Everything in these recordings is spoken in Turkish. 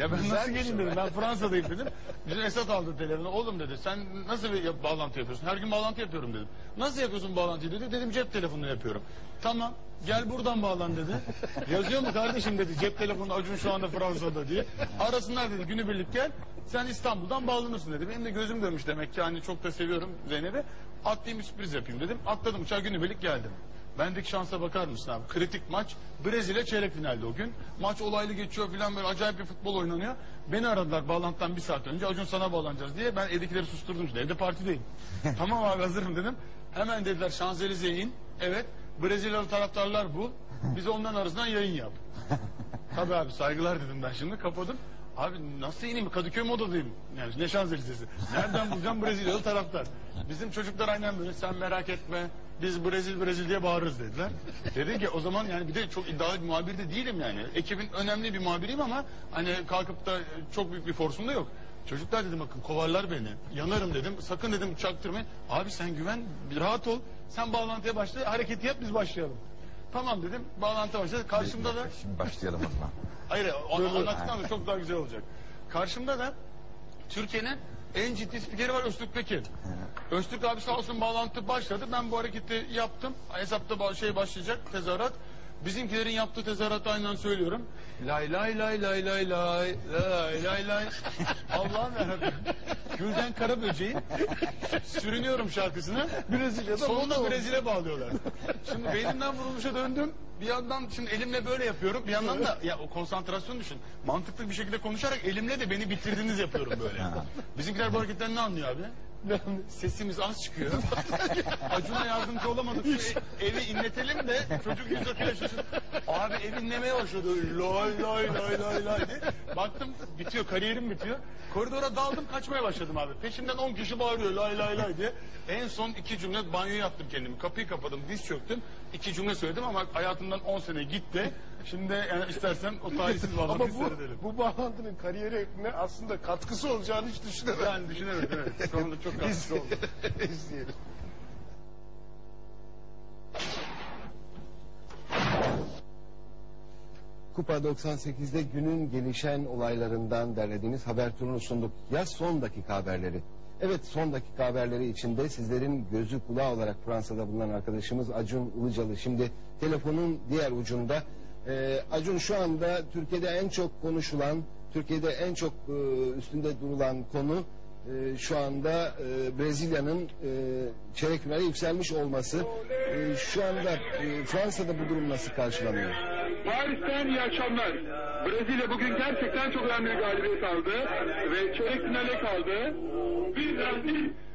Ya ben nasıl Güzelmiş geleyim dedim. Ben Fransa'dayım dedim. Bizim Esat aldı telefonu. Oğlum dedi sen nasıl bir yap- bağlantı yapıyorsun? Her gün bağlantı yapıyorum dedim. Nasıl yapıyorsun bağlantıyı dedi. Dedim cep telefonunu yapıyorum. Tamam gel buradan bağlan dedi. Yazıyor mu kardeşim dedi. Cep telefonu Acun şu anda Fransa'da diye. Arasınlar dedi günübirlik gel. Sen İstanbul'dan bağlanırsın dedi. Benim de gözüm dönmüş demek ki hani çok da seviyorum Zeynep'i. Atlayayım bir sürpriz yapayım dedim. Atladım uçağa günübirlik geldim. Bendeki şansa bakar mısın abi? Kritik maç. Brezilya çeyrek finalde o gün. Maç olaylı geçiyor filan böyle acayip bir futbol oynanıyor. Beni aradılar bağlantıdan bir saat önce. Acun sana bağlanacağız diye. Ben evdekileri susturdum işte. Evde partideyim. tamam abi hazırım dedim. Hemen dediler Şanzelize'ye in. Evet. Brezilyalı taraftarlar bu. Biz onların arasından yayın yap. Tabii abi saygılar dedim ben şimdi kapadım. Abi nasıl ineyim Kadıköy modadayım. Yani ne Şanzelize'si. Nereden bulacağım Brezilyalı taraftar. Bizim çocuklar aynen böyle sen merak etme. Biz Brezil Brezil diye bağırırız dediler. Dedi ki o zaman yani bir de çok iddialı bir muhabir de değilim yani. Ekibin önemli bir muhabiriyim ama hani kalkıp da çok büyük bir forsum da yok. Çocuklar dedim bakın kovarlar beni. Yanarım dedim. Sakın dedim çaktırmayın. Abi sen güven rahat ol. Sen bağlantıya başla hareketi yap biz başlayalım. Tamam dedim. Bağlantı başladı. Karşımda da Şimdi başlayalım o zaman. Hayır onu anlattıktan sonra çok daha güzel olacak. Karşımda da Türkiye'nin en ciddi spikeri var Öztürk Pekin. Öztürk abi sağ olsun bağlantı başladı. Ben bu hareketi yaptım. Hesapta şey başlayacak tezahürat. Bizimkilerin yaptığı tezahüratı aynen söylüyorum. Lay lay lay lay lay lay lay lay lay. Allah'ım yarabbim. Gülden Karaböceği sürünüyorum şarkısını. Brezilya'da Sonunda Brezilya bağlıyorlar. Şimdi beynimden vurulmuşa döndüm. Bir yandan şimdi elimle böyle yapıyorum. Bir yandan da ya o konsantrasyon düşün. Mantıklı bir şekilde konuşarak elimle de beni bitirdiniz yapıyorum böyle. Bizimkiler bu hareketten ne anlıyor abi? Sesimiz az çıkıyor. Acun'a yardımcı olamadık. Şu e- evi inletelim de çocuk yüz şaşırdı. Abi ev inlemeye başladı. Lay lay lay lay lay diye. Baktım bitiyor kariyerim bitiyor. Koridora daldım kaçmaya başladım abi. Peşimden 10 kişi bağırıyor lay lay lay diye. En son iki cümle banyo yaptım kendimi. Kapıyı kapadım diz çöktüm. İki cümle söyledim ama hayatımdan 10 sene gitti. Şimdi yani istersen o tarihsiz Ama bağlantıyı bu, seyredelim. bu bağlantının kariyerine aslında katkısı olacağını hiç düşünemedim. Yani düşünemedim evet. Şu anda çok katkısı oldu. İzleyelim. Kupa 98'de günün gelişen olaylarından derlediğimiz haber turunu sunduk. Ya son dakika haberleri? Evet son dakika haberleri içinde sizlerin gözü kulağı olarak Fransa'da bulunan arkadaşımız Acun Ilıcalı. Şimdi telefonun diğer ucunda. Ee, Acun şu anda Türkiye'de en çok konuşulan, Türkiye'de en çok e, üstünde durulan konu e, şu anda e, Brezilya'nın e, çeyrek finale yükselmiş olması. E, şu anda e, Fransa'da bu durum nasıl karşılanıyor? Paris'ten iyi akşamlar. Brezilya bugün gerçekten çok önemli bir galibiyet aldı ve çeyrek finale kaldı.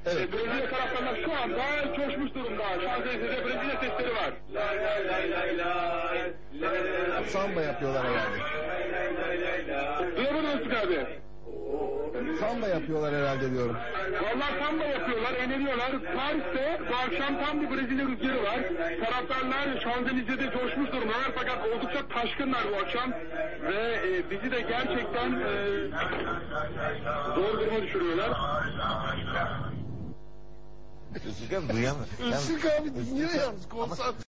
Evet. E, Brezilya taraftarlar şu anda coşmuş durumda. Şanzelize'de Brezilya sesleri var. Samba yapıyorlar herhalde. Duyabiliyor musun abi? Samba yapıyorlar herhalde diyorum. Vallahi samba yapıyorlar, eğleniyorlar. Paris'te bu akşam tam bir Brezilya rüzgarı var. Taraftarlar Şanzelize'de coşmuş durumdalar fakat oldukça taşkınlar bu akşam. Ve e, bizi de gerçekten e, zor duruma düşürüyorlar. Özgür abi duyamıyor. Işık abi dinliyor yalnız konsantre.